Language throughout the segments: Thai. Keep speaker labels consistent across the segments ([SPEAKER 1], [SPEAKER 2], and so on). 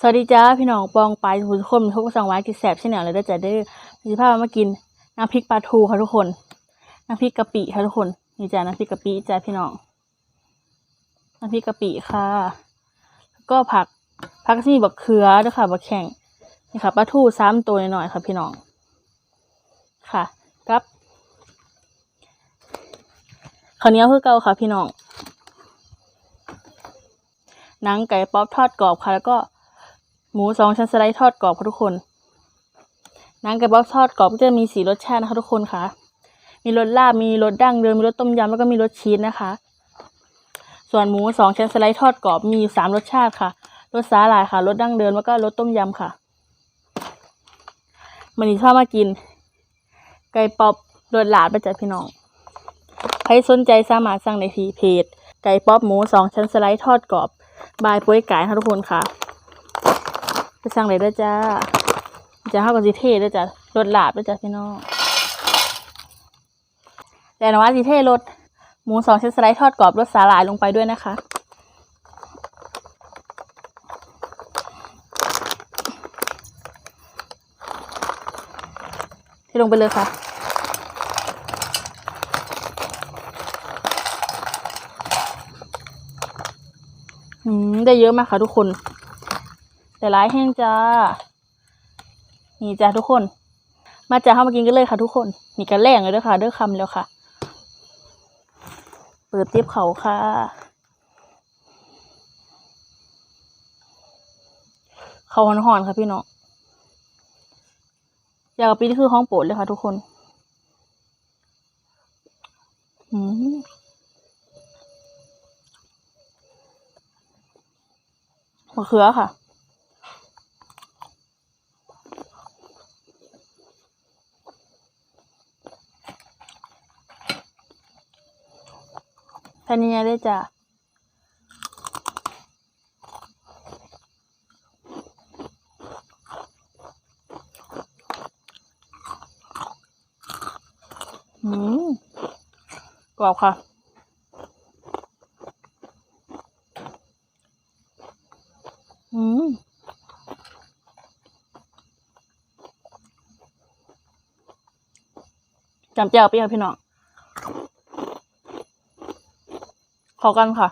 [SPEAKER 1] สวัสดีจ้าพี่น้องปองปลายทุกคนทุกสังไว้ที่แสบที่เหนียวเลยได้จ้ะเด้อมีภาพมากินน้ำพริกปลาทูค่ะทุกคนน้ำพริกกะปิค่ะทุกคนนี่จ้ะน้ำพริกกะปิจ้าพี่น้องน้ำพริกกะปิค่ะ แล้วก็ผักผักที่มีบักเขือด้วยค่ะบักแข่งนี่ค่ะปลาทูซ้ำตัวหน่อยค่ะ พี่น้องค่ะกับข้าวเหนียวคือเก่าค่ะ พี่น้องหนังไก่ป๊อปทอดกรอบค่ะ แล้วก็ หมูสองชั้นสไลด์ทอดกรอบค่ะทุกคนนังไก่บ๊อบทอดกรอบก็จะมีสีรสชาตินะคะทุกคนค่ะ มีรสลาบมีรสดั้งเดิมมีรสต้มยำแล้วก็มีรสชีสนะคะ ส่วนหมูสองชั้นสไลด์ทอดกรอบมีสามรสชาติค่ะรสสาหร่ายค่ะรสดั้งเดิมแล้วก็รสต้มยำค่ะมันนี้ชอบมากิน ไก่ป๊อปรสหลาดไปจากพี่น้องใครสนใจสามารถสั่งในทีเพจ ไก่ป๊อปหมูสองชั้นสไลด์ทอดกรอบบายป่วยไก่ค่ะทุกคนค่ะ สั่งเลยด้วยจ้าจะเข้ากับสิเท่ด้วยจ้ะรถหลาบด้วยจ้ะพี่น้องแต่นะว่าสิเท่รสหมูสองชิ้นสไลด์ทอดกรอบรสสาหร่ายลงไปด้วยนะคะเทลงไปเลยค่ะได้เยอะมากค่ะทุกคน แต่ร้ายแห้งจ้า นี่จ้าทุกคน มาจ้าเข้ามากินกันเลยค่ะทุกคน นี่กันแรงเลยด้วยค่ะเด้อคำแล้วค่ะ เปิดเตียบเขาค่ะ เขาหอนๆค่ะพี่น้องอยากกับปีนี่คือห้องโปรดเลยค่ะทุกคนอืมมะเขือค่ะ แค่นี้ได้จ้ะอืมกรอบค่ะอืมจำเจ้าไปค่ะพี่น้อง ขอกันค่ะ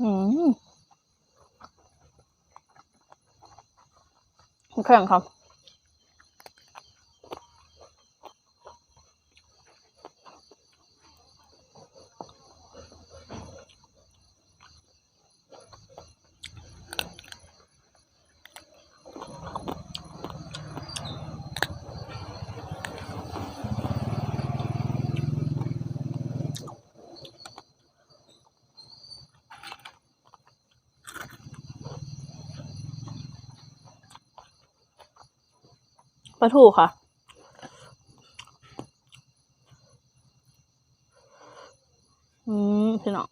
[SPEAKER 1] อืมแข็งครับ ปลาทูค่ะ อืมพี่น้อง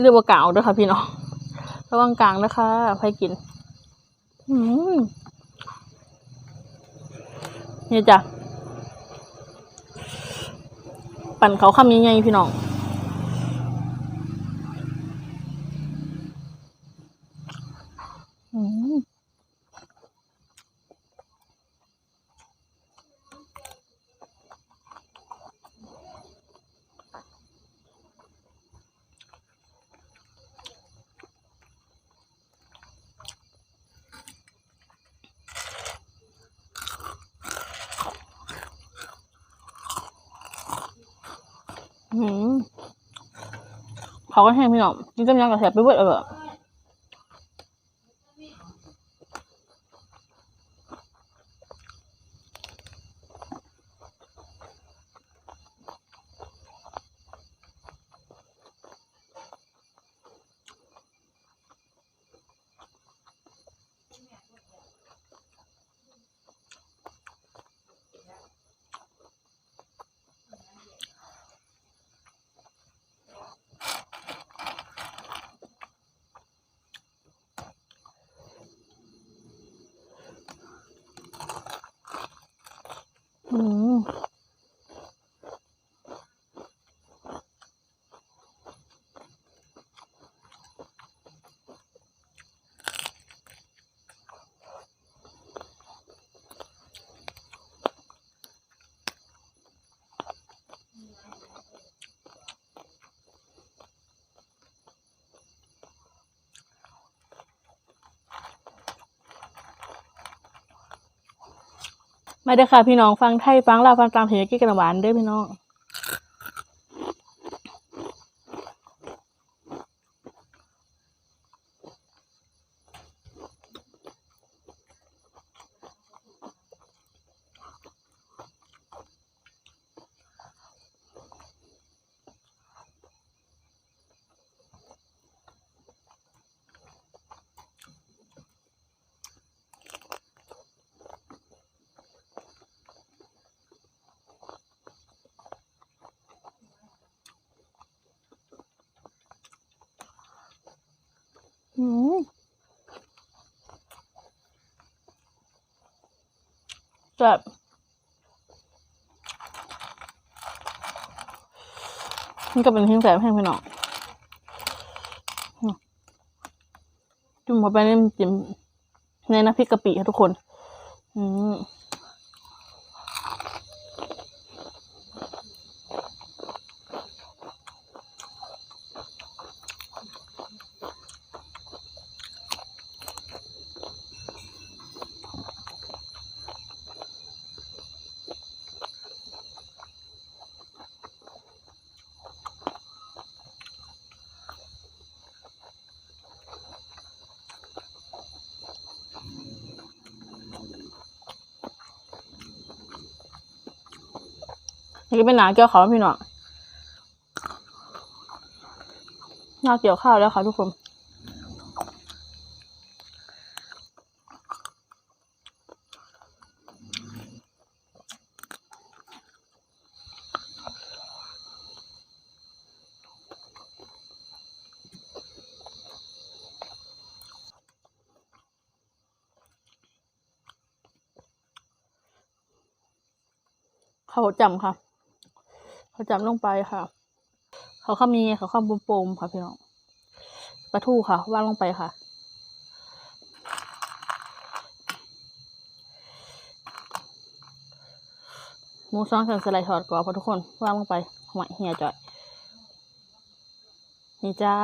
[SPEAKER 1] เรียกว่ากางด้วยค่ะพี่น้องระวังกลางนะคะใครกิน อืมนี่จ้ะ ปั่นเขาคำยังไงพี่น้อง อืม อืม เขาก็แห้งพี่น้องกินจำยังกับแสบไปเบิดเออ มาเด้อค่ะพี่น้องฟังไทยฟังลาวฟังตามเสียงกี้กันหวานเด้อพี่น้อง แบบมันก็เป็นทิ้งแสบแห้งพี่น้องอืมจุ่มเข้าไปในจิ้มในน้ำพริกกะปิค่ะทุกคน อืม นี่ก็เป็นหนาเกี่ยวข้าวพี่น้องหนาเกี่ยวข้าวแล้วค่ะทุกคนข้าวจำค่ะ ข้าวจำลงไปค่ะ เขาข้ามีเขาข้ามโปมๆค่ะพี่น้องปลาทูค่ะวางลงไปค่ะ หมูซองสันสไลด์ถอดกรอบค่ะทุกคนวางลงไปหอยเหี่ยจ่อยนี่จ้า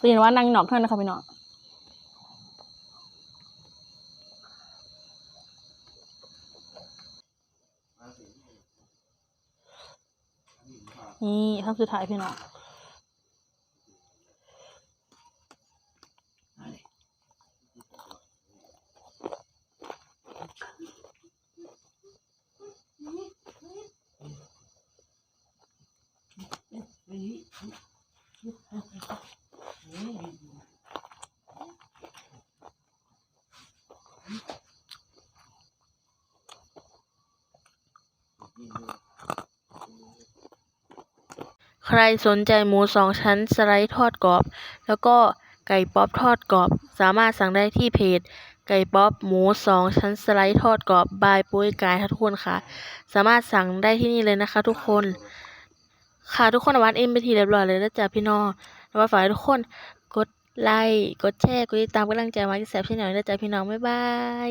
[SPEAKER 1] เรียนว่านั่งหนอกเท่านั้นนะคะพี่น้องนี่คำสุดท้ายพี่น้อง
[SPEAKER 2] ใรสนใจหมูสองชั้นสไลด์ทอดกรอบ แล้วก็ไก่ป๊อปทอดกรอบ สามารถสั่งได้ที่เพจ ไก่ป๊อปหมูสองชั้นสไลด์ทอดกรอบบายปุ้ยกายค่ะทุกคนค่ะ สามารถสั่งได้ที่นี่เลยนะคะ ทุกคน ค่ะทุกคนวัดเอ็มไปทีเรียบร้อยเลยแล้วจ้ะพี่น้องแล้วว่าฝากทุกคนกดไลค์กดแชร์กดติดตามกำลังใจมาที่แซบที่ไหนแล้วจ้ะพี่น้องบ๊ายบาย